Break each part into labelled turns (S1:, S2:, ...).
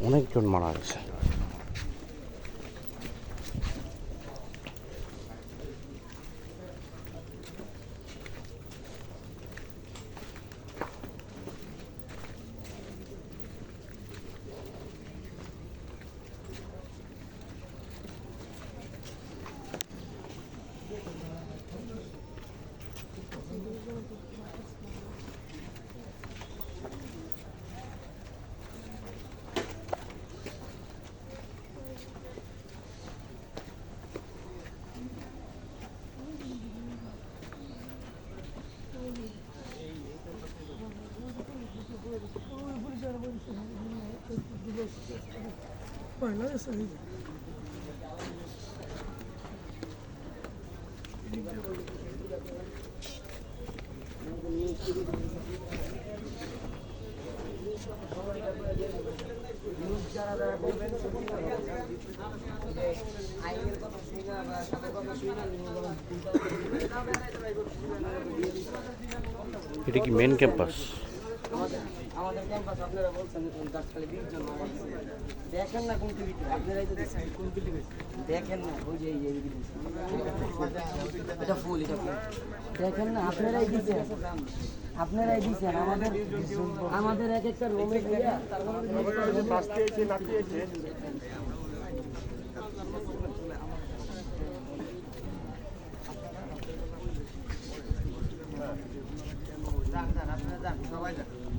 S1: অনেকজন মারা গেছে। এটা কি মেন ক্যাম্পাস
S2: আমাদের ক্যাম্পাস আপনারা বলছেন যে কোন খালি বিশ জন দেখেন না কোন টিভিতে। আপনারাই তো কোন টিভিতে? দেখেন না। ওই যে, এই এটা ফুল এটা ফুল। দেখেন না, আপনারাই দিছেন। আপনারাই দিছেন। আমাদের আমাদের এক একটা রুমে তো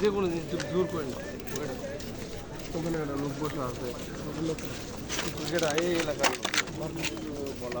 S3: যে কোনো জিনিস জোর করে না। ওখানে একটা লোক বসে আছে। এই এলাকার বলা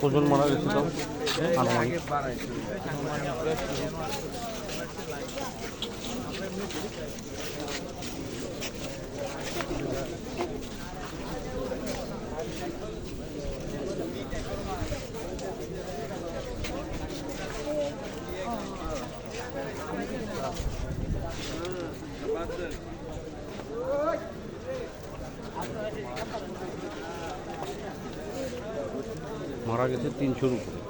S1: কজন মারা গেছে তাও আনুমানিক। মারা গেছে তিনশোর উপরে।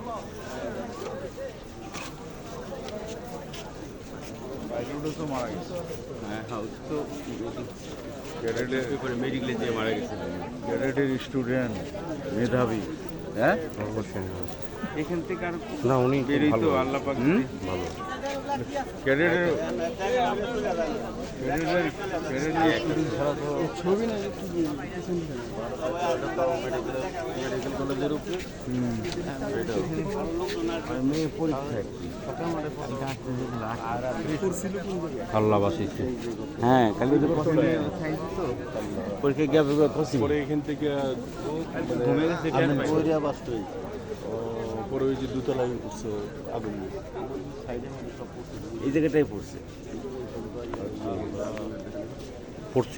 S4: তো মারা গেছে।
S5: হ্যাঁ হাউস তো মেডিকেলে মারা গেছে।
S4: ক্যাডেটের স্টুডেন্ট মেধাবী হ্যাঁ?
S1: অবশ্যই।
S5: এখান থেকে আর
S1: না উনি
S5: আল্লাহ পাক
S1: ভালো
S5: মেডিকেল কলেজের উপরে
S1: মেয়ে পরীক্ষা হ্যাঁ পরীক্ষা গিয়ে
S3: এখান থেকে
S5: ঘুমে গেছে। টের
S3: পরে ওই যে দুতলায় পড়ছে আগুন
S5: এই জায়গাটাই পড়ছে।
S1: পড়ছে